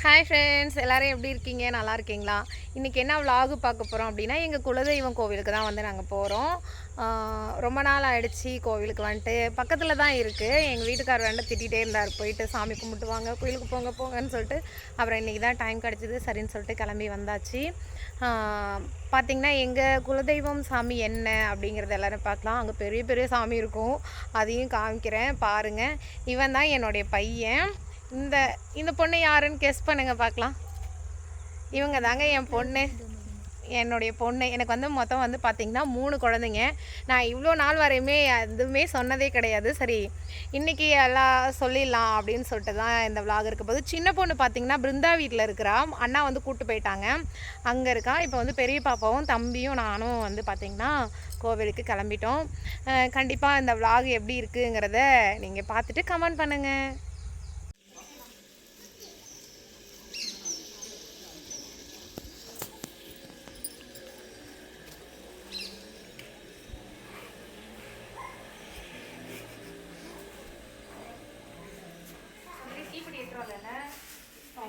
Hi friends எல்லோரும் எப்படி இருக்கீங்க? நல்லா இருக்கீங்களா? இன்றைக்கி என்ன vlog பார்க்க போகிறோம் அப்படின்னா எங்கள் குலதெய்வம் கோவிலுக்கு தான் வந்து நாங்கள் போகிறோம் ரொம்ப நாள் ஆகிடுச்சி கோவிலுக்கு வந்துட்டு. பக்கத்தில் தான் இருக்குது எங்கள் வீட்டுக்காரர் வேண்டாம் திட்டிகிட்டே இருந்தார். போயிட்டு சாமி கும்பிட்டு வாங்க கோயிலுக்கு போங்க போங்கன்னு சொல்லிட்டு. அப்புறம் இன்றைக்கி தான் டைம் கிடச்சிது. சரின்னு சொல்லிட்டு கிளம்பி வந்தாச்சு. பார்த்திங்கன்னா எங்கள் குலதெய்வம் சாமி என்ன அப்படிங்கிறத எல்லோரும் பார்க்கலாம். அங்கே பெரிய பெரிய சாமி இருக்கும். அதையும் காமிக்கிறேன். பாருங்கள் இவன் தான் என்னுடைய பையன். இந்த இந்த பொண்ணு யாருன்னு கெஸ் பண்ணுங்க பார்க்கலாம். இவங்க தாங்க என் பொண்ணு. என்னுடைய பொண்ணு. எனக்கு வந்து மொத்தம் வந்து பார்த்திங்கன்னா மூணு குழந்தைங்க. நான் இவ்வளோ நாள் வரையுமே எதுவுமே சொன்னதே கிடையாது. சரி இன்றைக்கி எல்லாம் சொல்லிடலாம் அப்படின்னு சொல்லிட்டு தான் இந்த விலாக் இருக்க போது சின்ன பொண்ணு பார்த்திங்கன்னா பிருந்தா வீட்டில் இருக்கிறா. அண்ணா வந்து கூப்பிட்டு போயிட்டாங்க. அங்கே இருக்கா. இப்போ வந்து பெரிய பாப்பாவும் தம்பியும் நானும் வந்து பார்த்திங்கன்னா கோவிலுக்கு கிளம்பிட்டோம். கண்டிப்பாக இந்த விலாக் எப்படி இருக்குங்கிறத நீங்கள் பார்த்துட்டு கமெண்ட் பண்ணுங்கள்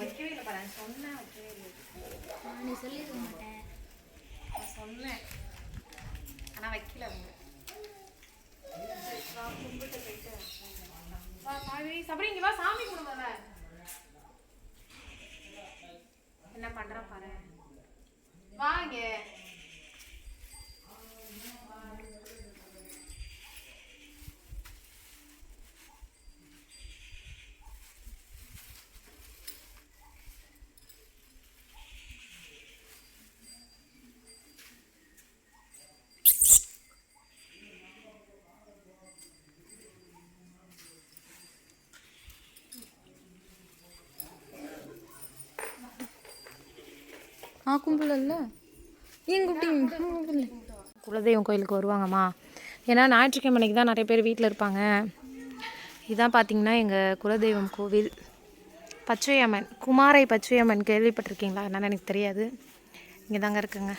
வைக்கவே இல்லை பாரு சொன்னேன் வைக்கவே இல்லை நீ சொல்லிருக்க மாட்டேன். நான் சொன்னேன். ஆனால் வைக்கல அவங்க. கும்பிட்டு போயிட்டு வா சாமி சபரி இங்கே வா சாமி கும்பிடுவாங்க என்ன பண்ற பாரு. வாங்க ஆ கும்பல ஏன் குலதெய்வம் கோயிலுக்கு வருவாங்கம்மா. ஏன்னா ஞாயிற்றுக்கிழமைக்கு தான் நிறைய பேர் வீட்டில் இருப்பாங்க. இதான் பார்த்தீங்கன்னா எங்கள் குலதெய்வம் கோவில். பச்சையம்மன் குமாரை பச்சையம்மன் கேள்விப்பட்டிருக்கீங்களா? என்னன்னு எனக்கு தெரியாது. இங்கே தாங்க இருக்குங்க.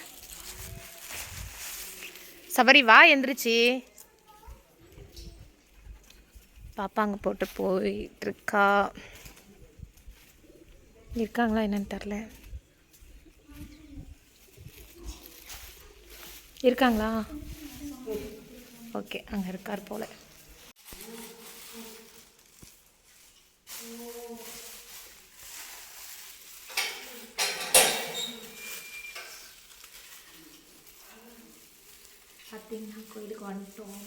சபரி வா எந்திரிச்சு. பாப்பாங்க போட்டு போயிட்டுருக்கா இருக்காங்களா என்னன்னு தெரில இருக்காங்களா? ஓகே அங்கே இருக்கார் போல. பார்த்தீங்கன்னா கோயிலுக்கு வந்துட்டோம்.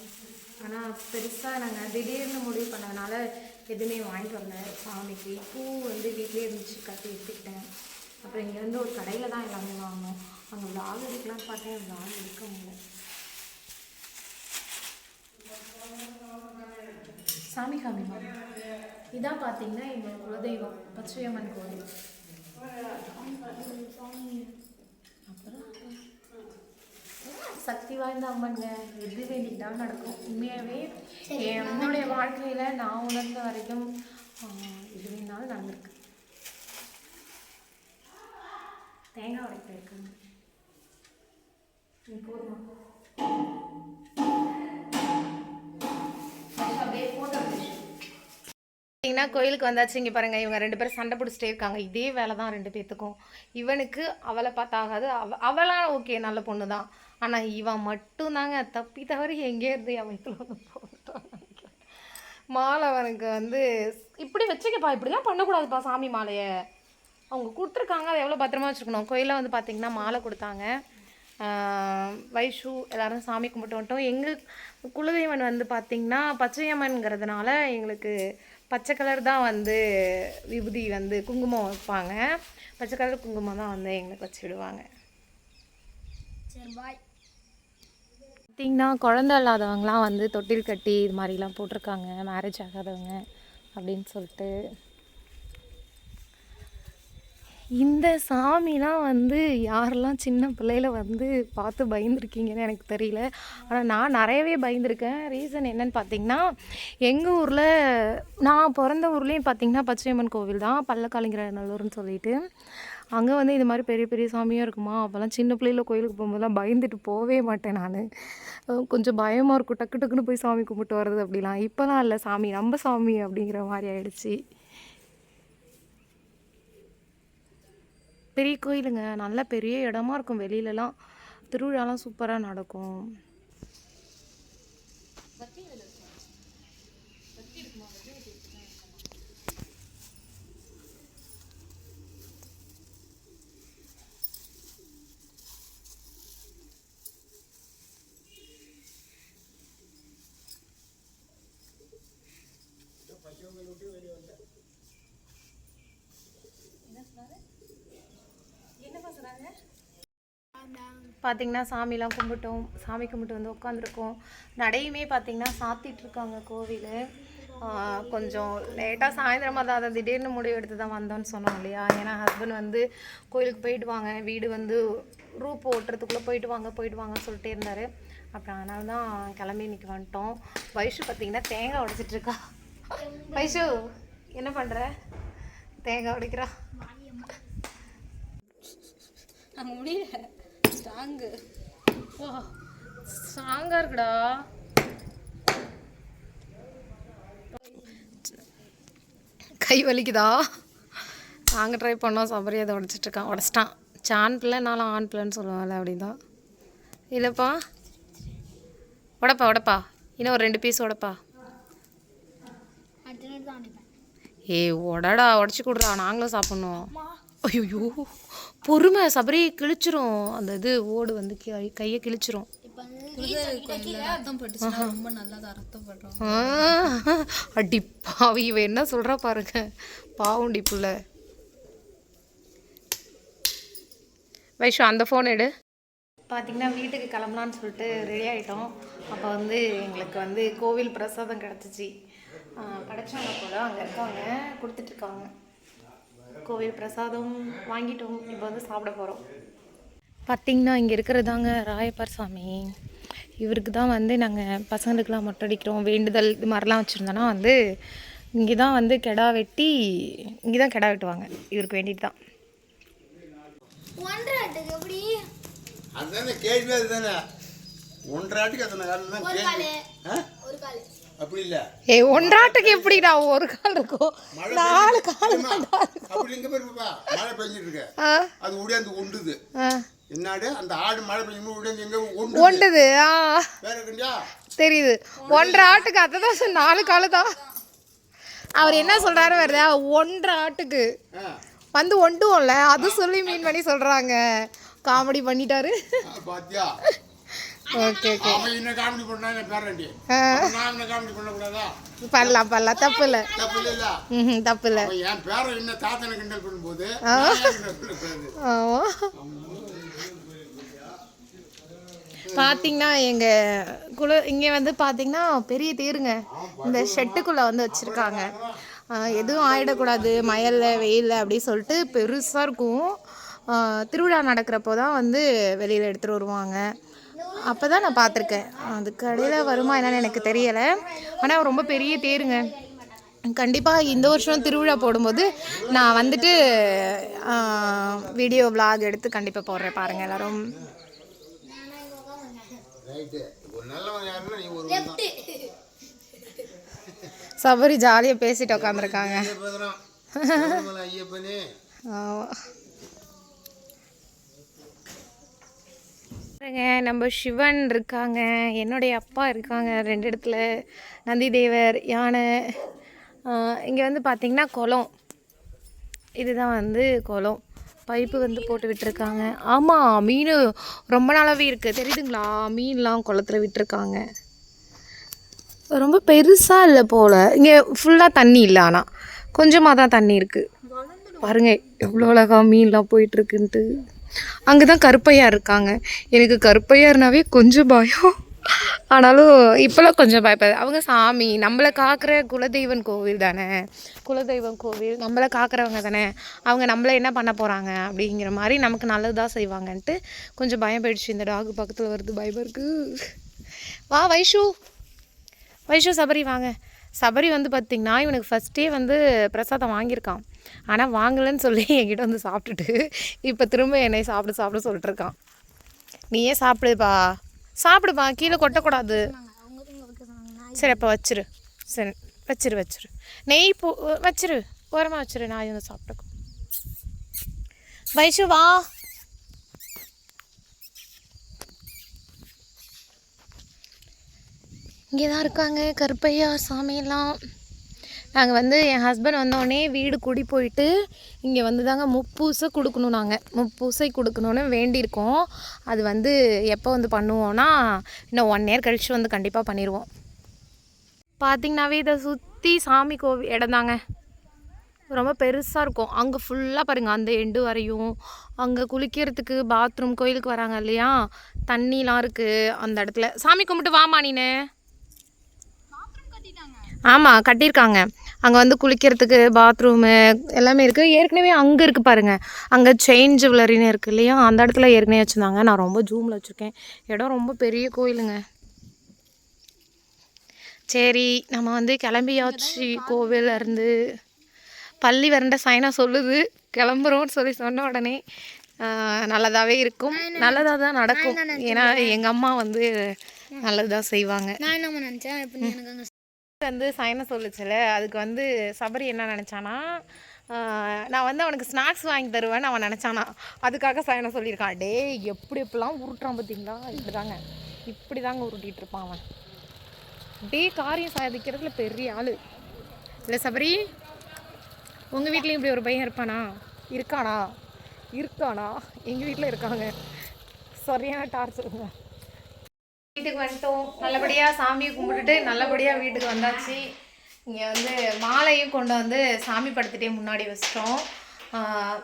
ஆனால் பெருசாக நாங்கள் திடீர்னு முடிவு பண்ணதுனால எதுவுமே வாங்கிட்டு வரல. சாமிக்கு பூ வந்து வீட்டிலே இருந்துச்சு கட்டி எடுத்துக்கிட்டேன். அப்புறம் இங்கேருந்து ஒரு கடையில் தான் எல்லாமே வாங்கினோம். விளாக் எடுக்கலாம்னு பார்த்தேன் விளாக் எடுக்க முடியல. சாமி காமிமா இதான் பார்த்தீங்கன்னா எங்கள் குலதெய்வம் பச்சையம்மன் கோவில். சக்தி வாய்ந்த அம்மன்ங்க எது வேண்டிக்கிட்டாலும் நடக்கும். உண்மையாகவே என்னுடைய வாழ்க்கையில் நான் உணர்ந்த வரைக்கும் எது வேணாலும் நடந்திருக்கு. தேங்காய் உடைக்க இருக்குங்க போதுமா அப்படியே பார்த்தீங்கன்னா கோயிலுக்கு வந்தாச்சு. இங்கே பாருங்கள் இவங்க ரெண்டு பேரும் சண்டை பிடிச்சிட்டே இருக்காங்க. இதே வேலை தான் ரெண்டு பேர்த்துக்கும் இவனுக்கு அவளை பார்த்தாகாது அவ அவளாம் ஓகே நல்ல பொண்ணு தான் ஆனால் இவன் மட்டும்தாங்க. தப்பி தவறி எங்கே இருந்து என் வந்து போட்டான் மாலை அவனுக்கு வந்து இப்படி வச்சுக்கப்பா. இப்படிலாம் பண்ணக்கூடாதுப்பா சாமி மாலையை. அவங்க கொடுத்துருக்காங்க. அதை எவ்வளோ பத்திரமா வச்சுருக்கணும்? கோயிலில் வந்து பார்த்திங்கன்னா மாலை கொடுத்தாங்க. வைஷு எல்லாரும் சாமி கும்பிட்டு வந்துட்டோம். எங்கள் குலதெய்வன் வந்து பார்த்திங்கன்னா பச்சையம்மன்ங்கிறதுனால எங்களுக்கு பச்சை கலர் தான் வந்து விபூதி வந்து குங்குமம் வைப்பாங்க. பச்சை கலர் குங்குமம் தான் வந்து எங்களுக்கு வச்சு விடுவாங்க. சரி பாய். பார்த்திங்கன்னா குழந்த இல்லாதவங்களாம் வந்து தொட்டில் கட்டி இது மாதிரிலாம் போட்டிருக்காங்க. மேரேஜ் ஆகாதவங்க அப்படின்னு சொல்லிட்டு. இந்த சாமிலாம் வந்து யாரெல்லாம் சின்ன பிள்ளையில வந்து பார்த்து பயந்துருக்கீங்கன்னு எனக்கு தெரியல. ஆனால் நான் நிறையவே பயந்துருக்கேன். ரீசன் என்னன்னு பார்த்தீங்கன்னா எங்கள் ஊரில் நான் பிறந்த ஊர்லேயும் பார்த்தீங்கன்னா பச்சையம்மன் கோவில் தான் பல்லக்காலிங்கிற நல்லூர்னு சொல்லிட்டு. அங்கே வந்து இது மாதிரி பெரிய பெரிய சாமியாக இருக்குமா? அப்போல்லாம் சின்ன பிள்ளையில கோயிலுக்கு போகும்போதெல்லாம் பயந்துட்டு போகவே மாட்டேன் நான். கொஞ்சம் பயமாக இருக்கும். டக்கு டக்குன்னு போய் சாமி கும்பிட்டு வர்றது அப்படிலாம். இப்போலாம் இல்லை சாமி நம்ம சாமி அப்படிங்கிற மாதிரி ஆயிடுச்சு. பெரிய கோயிலுங்க. நல்ல பெரிய இடமா இருக்கும். வெளியிலலாம் திருவிழாலாம் சூப்பராக நடக்கும். பார்த்தீங்கன்னா சாமிலாம் கும்பிட்டோம் சாமி கும்பிட்டு வந்து உட்காந்துருக்கோம் நடையுமே பார்த்தீங்கன்னா சாத்திட்டுருக்காங்க கோவில். கொஞ்சம் லேட்டாக சாயந்தரமாக தான் அதை திடீர்னு முடிவு எடுத்து தான் வந்தோம்னு சொன்னோம் இல்லையா? ஏன்னா ஹஸ்பண்ட் வந்து கோயிலுக்கு போயிட்டு வாங்க வீடு வந்து ரூப் ஓட்டுறதுக்குள்ளே போயிட்டு வாங்க போயிட்டு வாங்கன்னு சொல்லிட்டே இருந்தார். அப்புறம் அதனால தான் கிளம்பி இன்றைக்கி வந்துட்டோம். வயசு பார்த்தீங்கன்னா தேங்காய் உடைச்சிட்டு இருக்கா என்ன பண்ணுற தேங்காய் உடைக்கிறா. அங்கே முடியல. ஸ்ட்ராங்கு. வா ஸ்ட்ராங்காக இருக்குடா. கை வலிக்குதா? நாங்கள் ட்ரை பண்ணோம் சபரி அதை உடச்சிட்டு இருக்கான். உடச்சிட்டான். சான் பிள்ளை நானும் ஆண் பிள்ளைன்னு சொல்லுவாங்கல்ல அப்படிதான். இல்லைப்பா. உடப்பா உடப்பா. இன்னும் ஒரு ரெண்டு பீஸ் உடப்பா. ஏய் உடடா உடச்சி கொடுறா. நாங்களும் சாப்பிட்ணும். ஐயோ பொறுமை சபரி கிழிச்சிரும். அந்த இது ஓடு வந்து கை- கையை கிழிச்சிரும். அடி பாவி இவ என்ன சொல்றா பாருங்க. பாவுண்டி புள்ள. வைஷு அந்த ஃபோன் எடு. பார்த்தீங்கன்னா வீட்டுக்கு கிளம்பலான்னு சொல்லிட்டு ரெடி ஆகிட்டோம் அப்போ வந்து எங்களுக்கு வந்து கோவில் பிரசாதம் கிடச்சிச்சு. கிடச்சவங்க கூட அங்கே இருக்காங்க. கொடுத்துட்ருக்காங்க கோவில் பிரசாதம் வாங்கிட்டோம் இப்போ வந்து சாப்பிட போகிறோம் பார்த்தீங்கன்னா இங்கே இருக்கிறதாங்க ராயப்பர் சாமி இவருக்கு தான் வந்து நாங்கள் பசங்களுக்கெலாம் மொட்டை அடிக்கிறோம் வேண்டுதல் இது மாதிரிலாம் வச்சுருந்தோன்னா வந்து இங்கே தான் வந்து கெடா வெட்டி இங்கே தான் கெடா வெட்டுவாங்க. இவருக்கு வேண்டிட்டு தான். அதுதானே கேள்வி அதுதானே ஆட்டுக்கு அத்தனை காலம் தான் கேள்வி. ஆ? ஒரு கால். அப்படி இல்லை. ஏ ஒன்றாட்டுக்கு எப்படிடா ஒரு கால் இருக்கும் நாலு கால். அப்படி இங்க பாருப்பா மழை பெஞ்சிட்டு இருக்கு. அது உடையாந்து என்னாடு? அந்த ஆடு மழை பெய்யும் உடையாந்து எங்க ஒண்டு ஒண்டுது வேற தெரியுது. ஒன்றரை ஆட்டுக்கு அதை தான் நாலு காலு தான் அவர் என்ன சொல்றாரு வருதா? ஒன்றரை ஆட்டுக்கு. வந்து ஒண்டுவோம்ல அது சொல்லி மீன் பண்ணி சொல்றாங்க. காமெடி பண்ணிட்டாரு. பாத்தியா? Okay okay. அவன் என்ன காமெடி பண்ணா பேரண்டி. நான் என்ன காமெடி பண்ணக்கூடாதா? பண்ணலாம் பண்ணலாம் தப்பு இல்லை ம் தப்பு இல்லை என் பேரன் என்ன தாத்தனை கிண்டல் பண்ணும்போது பார்த்தீங்கன்னா எங்கள் குல இங்கே வந்து பார்த்தீங்கன்னா பெரிய தேருங்க. இந்த ஷெட்டுக்குள்ளே வந்து வச்சுருக்காங்க. எதுவும் ஆயிடக்கூடாது. மயலில் வெயிலில் அப்படி சொல்லிட்டு பெருசாக இருக்கும். திருவிழா நடக்கிறப்போ தான் வந்து வெளியில் எடுத்துகிட்டு வருவாங்க. அப்போ தான் நான் பார்த்துருக்கேன். அது கடையில் வருமா என்னன்னு எனக்கு தெரியலை. ஆனால் ரொம்ப பெரிய தேருங்க. கண்டிப்பாக இந்த வருஷம் திருவிழா போடும்போது நான் வந்துட்டு வீடியோ vlog எடுத்து கண்டிப்பாக போடுறேன் பாருங்கள் எல்லாரும். சபரி ஜாலியாக பேசிட்டு உட்காந்துருக்காங்க பாருங்க நம்ம சிவன் இருக்காங்க. என்னுடைய அப்பா இருக்காங்க. ரெண்டு இடத்துல. நந்தி தேவர் யானை இங்கே வந்து பார்த்திங்கன்னா குளம். இதுதான் வந்து குளம். பைப்பு வந்து போட்டு விட்டுருக்காங்க. ஆமாம் மீன் ரொம்ப நாளாகவே இருக்குது தெரியுதுங்களா? மீன்லாம் குளத்துல விட்டுருக்காங்க. ரொம்ப பெருசாக இல்லை போல். இங்கே ஃபுல்லாக தண்ணி இல்லை ஆனால் கொஞ்சமாக தான் தண்ணி இருக்குது பாருங்கள் எவ்வளோ அழகா மீன்லாம் போயிட்டுருக்குன்ட்டு அங்கே தான் கருப்பையா இருக்காங்க. எனக்கு கருப்பையாருனாவே கொஞ்சம் பயம். ஆனாலும் இப்போலாம் கொஞ்சம் பயப்படாது. அவங்க சாமி நம்மளை காக்கிற குலதெய்வன் கோவில் தானே? குலதெய்வம் கோவில் நம்மளை காக்கிறவங்க தானே? அவங்க நம்மளை என்ன பண்ண போகிறாங்க அப்படிங்கிற மாதிரி நமக்கு நல்லதாக செய்வாங்கன்ட்டு கொஞ்சம் பயம் போயிடுச்சு. இந்த டாக் பக்கத்தில் வருது. பயம் இருக்குது வா வைஷு. வைஷு சபரி வாங்க. சபரி வந்து பார்த்திங்கன்னா இவனுக்கு ஃபஸ்ட்டே வந்து பிரசாதம் வாங்கியிருக்கான். ஆனால் வாங்கலைன்னு சொல்லி என்கிட்ட வந்து சாப்பிட்டுட்டு இப்போ திரும்ப என்னை சாப்பிட சாப்பிட சொல்லிட்டு இருக்கான். நீயே சாப்பிடுப்பா? சாப்பிடுப்பா கீழே கொட்டக்கூடாது. சரி அப்போ வச்சிரு. சரி வச்சிரு வச்சிரு. நெய் போ வச்சிரு. ஓரமாக வச்சிரு நான் வந்து சாப்பிட்டுக்கும் வைஷு வா. இங்கே தான் இருக்காங்க கருப்பையா சாமியெல்லாம். நாங்கள் வந்து என் ஹஸ்பண்ட் வந்தோடனே வீடு குடி போயிட்டு இங்கே வந்து தாங்க முப்பூசை கொடுக்கணும் நாங்கள் முப்பூசை கொடுக்கணுன்னு வேண்டியிருக்கோம். அது வந்து எப்போ வந்து பண்ணுவோன்னா இன்னும் ஒன் இயர் கழிச்சு வந்து கண்டிப்பாக பண்ணிடுவோம் பார்த்தீங்கன்னாவே இதை சுற்றி சாமி கோவில் இடம் தாங்க. ரொம்ப பெருசாக இருக்கும். அங்கே ஃபுல்லாக பாருங்கள் அந்த எண்டு வரையும். அங்கே குளிக்கிறதுக்கு பாத்ரூம் கோயிலுக்கு வராங்க இல்லையா? தண்ணிலாம் இருக்குது அந்த இடத்துல. சாமி கும்பிட்டு வாமா நீனு. ஆமாம் கட்டியிருக்காங்க. அங்கே வந்து குளிக்கிறதுக்கு பாத்ரூமு எல்லாமே இருக்குது ஏற்கனவே அங்கே இருக்குது பாருங்கள் அங்கே செயின் ஜுவல்லரின்னு இருக்குது இல்லையா? அந்த இடத்துல ஏற்கனவே வச்சுருந்தாங்க. நான் ரொம்ப ஜூமில் வச்சுருக்கேன். இடம் ரொம்ப பெரிய கோயிலுங்க. சரி நம்ம வந்து கிளம்பியாச்சு. கோவில்ல இருந்து பள்ளி வரண்ட சைனா சொல்லுது. கிளம்புறோம்னு சொல்லி சொன்ன உடனே நல்லதாகவே இருக்கும். நல்லதாக தான் நடக்கும். ஏன்னா எங்கள் அம்மா வந்து நல்லதாக செய்வாங்க. நான் என்ன நினச்சேன்? இப்போ நீ எனக்கு அங்கே வந்து சைனா சொல்லுச்சுல அதுக்கு வந்து சபரி என்ன நினச்சானா நான் வந்து அவனுக்கு ஸ்நாக்ஸ் வாங்கி தருவேன்னு அவன் நினச்சானா அதுக்காக சைனா சொல்லியிருக்கான். டேய் எப்படி எப்படிலாம் உருட்டுறான் பார்த்தீங்களா? இப்படி தாங்க இப்படி தாங்க உருட்டிகிட்டு இருப்பான் அவன். டே காரியம் சாதிக்கிறதுல பெரிய ஆள். இல்லை சபரி உங்கள் வீட்லேயும் இப்படி ஒரு பையன் இருப்பானா? இருக்கானா? இருக்கானா? எங்கள் வீட்டில் இருக்காங்க. சரியான டார்ச்சருங்க வீட்டுக்கு வந்துட்டோம். நல்லபடியாக சாமியை கும்பிட்டுட்டு நல்லபடியாக வீட்டுக்கு வந்தாச்சு. இங்கே வந்து மாலையும் கொண்டு வந்து சாமி படுத்துகிட்டே முன்னாடி வச்சிட்டோம்.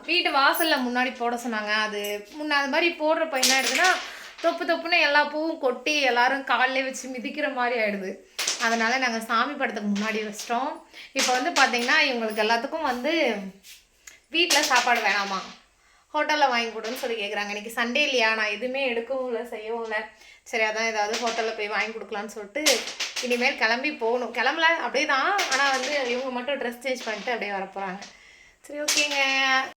வீட்டு வாசலில் முன்னாடி போட சொன்னாங்க. அது முன்ன அது மாதிரி போடுறப்ப என்ன ஆயிடுதுன்னா தொப்பு தொப்புன்னு எல்லா பூவும் கொட்டி எல்லாரும் காலிலே வச்சு மிதிக்கிற மாதிரி ஆயிடுது. அதனால் நாங்கள் சாமி படத்துக்கு முன்னாடி வச்சிட்டோம். இப்போ வந்து பார்த்திங்கன்னா இவங்களுக்கு எல்லாத்துக்கும் வந்து வீட்டில் சாப்பாடு வேணாமா? ஹோட்டலில் வாங்கி கொடுன்னு சொல்லி கேட்குறாங்க இன்றைக்கி சண்டே இல்லையா? நான் எதுவுமே எடுக்கவும் இல்லை செய்யவும் இல்லை சரி அதான் ஏதாவது ஹோட்டலில் போய் வாங்கி கொடுக்கலான்னு சொல்லிட்டு இனிமேல் கிளம்பி போகணும். கிளம்பல அப்படியே தான் ஆனால் வந்து இவங்க மட்டும் ட்ரெஸ் சேஞ்ச் பண்ணிட்டு அப்படியே வரப்போகிறாங்க சரி ஓகேங்க